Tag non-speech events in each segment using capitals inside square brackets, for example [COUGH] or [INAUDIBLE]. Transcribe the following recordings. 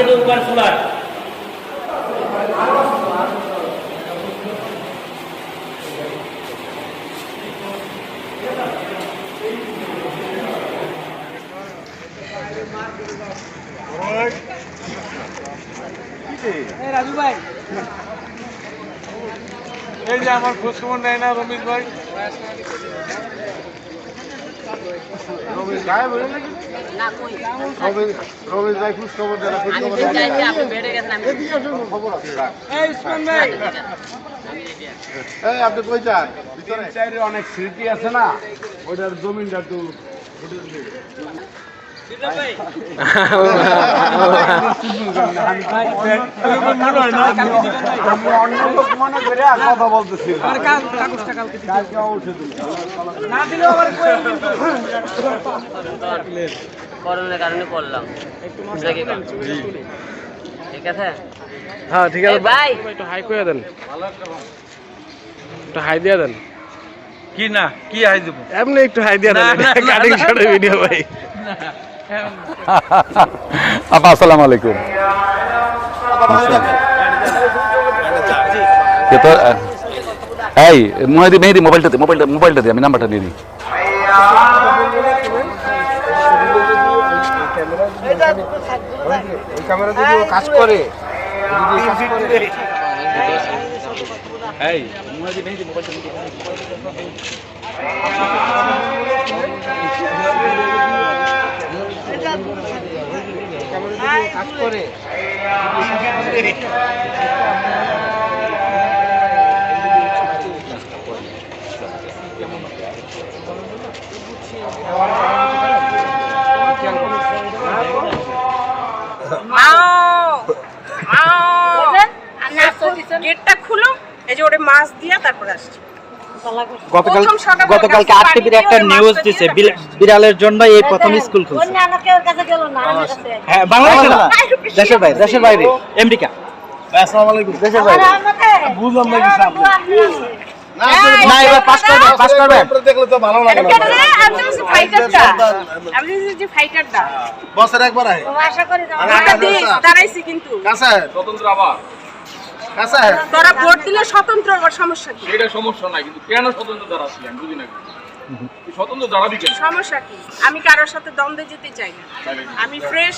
দিয়ে দেবো উপরে সোলার রাজু ভাই। এই যে আমার খোঁজ খবর নেয় না রমিত ভাই। আপনি কই অনেক স্মৃতি আছে না ওইটার জমিনটা একটু মনে করোনার কারণে করলাম ঠিক আছে হ্যাঁ ঠিক আছে ভাই? একটু হাই করে দেন একটু হাই দিয়ে দেন কি না? কি হাই দেবো? এমনি একটু হাই দিয়ে দেন। কাটিং শটের ভিডিও ভাই। [LAUGHS] আপা, আসসালামু আলাইকুম। এই মেহেদি মেহেদি, মোবাইলটা দে, মোবাইলটা মোবাইলটা দে, আমি নাম্বারটা নিয়ে দিই। কাজ করে কাজ করে। গেটটা খুলো এই যে ওরে মাছ দিয়া তারপর আসছি। গতকাল গতকালকে গাছটা আরটিভির পানি একটা নিউজ দিছে বিড়ালের জন্য এই প্রথম স্কুল খুলছে। হ্যাঁ বাংলাদেশে না দেশের বাইরে দেশের বাইরে। আমেরিকা আসসালামু আলাইকুম। দেশের বাইরে। বুঝলাম না কিছু আপনি। না এবার পাস করবেন পাস করবেন দেখলে তো ভালো লাগে না। আমি তো ফাইটারটা আমি যে ফাইটারটা বছর একবার আয় দাঁড়াইছি কিন্তু। কাছে? স্বতন্ত্র আবার। তোরা ভোট দিলে স্বতন্ত্র সমস্যা কি? এটা সমস্যা নাই কিন্তু কেন স্বতন্ত্র দাঁড়াচ্ছি আমি বুঝি না স্বতন্ত্র দাঁড়াবি কেন সমস্যা কি? আমি কারোর সাথে দ্বন্দ্বে যেতে চাই না। আমি ফ্রেশ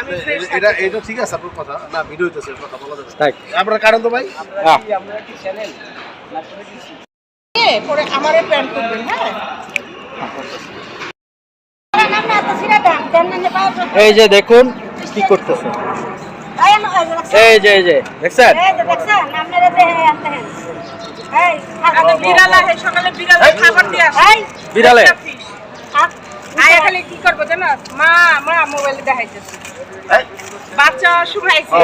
আমি ফ্রেশ এটা এটা ঠিক আছে আপনার কথা। না ভিডিও হইতেছে কথা বলা যাবে আপনার কারণ তো ভাই? পরে আমারে প্যান্ট করবেন হ্যাঁ? এই যে দেখুন কি করতেছে। এই যে এই যে দেখছেন? আমি বিড়াল আছে সকালে বিড়াল খাবার দিয়ে আসি। বিড়ালে? আয়া খালি কি করব জানো? মা মা মোবাইলে দেখাইতেছে। বাচ্চা শুনাইছে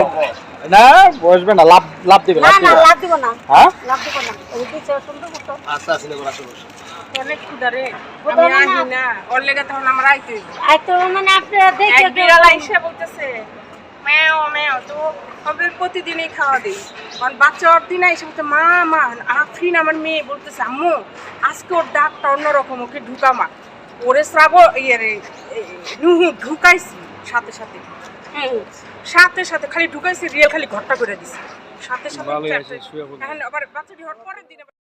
না বসবে না লাভ লাভ দিবে লাভ দিবে লাভ দিব না। হ্যাঁ? লাভ দিব না। ওই দিচ্ছে সুন্দর মতো আস্তে আস্তে করে আসে অনেক ক্ষুদারে আমি আহি না। ওর লেগে তখন আমার আইতে হইবে। মানে আপনারা দেখে বিড়াল আইসা বলতেছে ম্যাও ম্যাও তো হবে প্রতিদিনই খাওয়া দিই। কারণ বাচ্চা ওর দিন এসে বলতে মা মা আফরিন আমার মেয়ে বলতেছে আম্মু আজকে ওর ডাকটা অন্যরকম ওকে ঢুকা মা ওরে শ্রাব ইয়ে নুহু ঢুকাইছি সাথে সাথে। সাথে সাথে খালি ঢুকাইছি রিয়েল খালি ঘরটা করে দিছি। সাথে সাথে এখন আবার বাচ্চাটি হওয়ার পরের দিন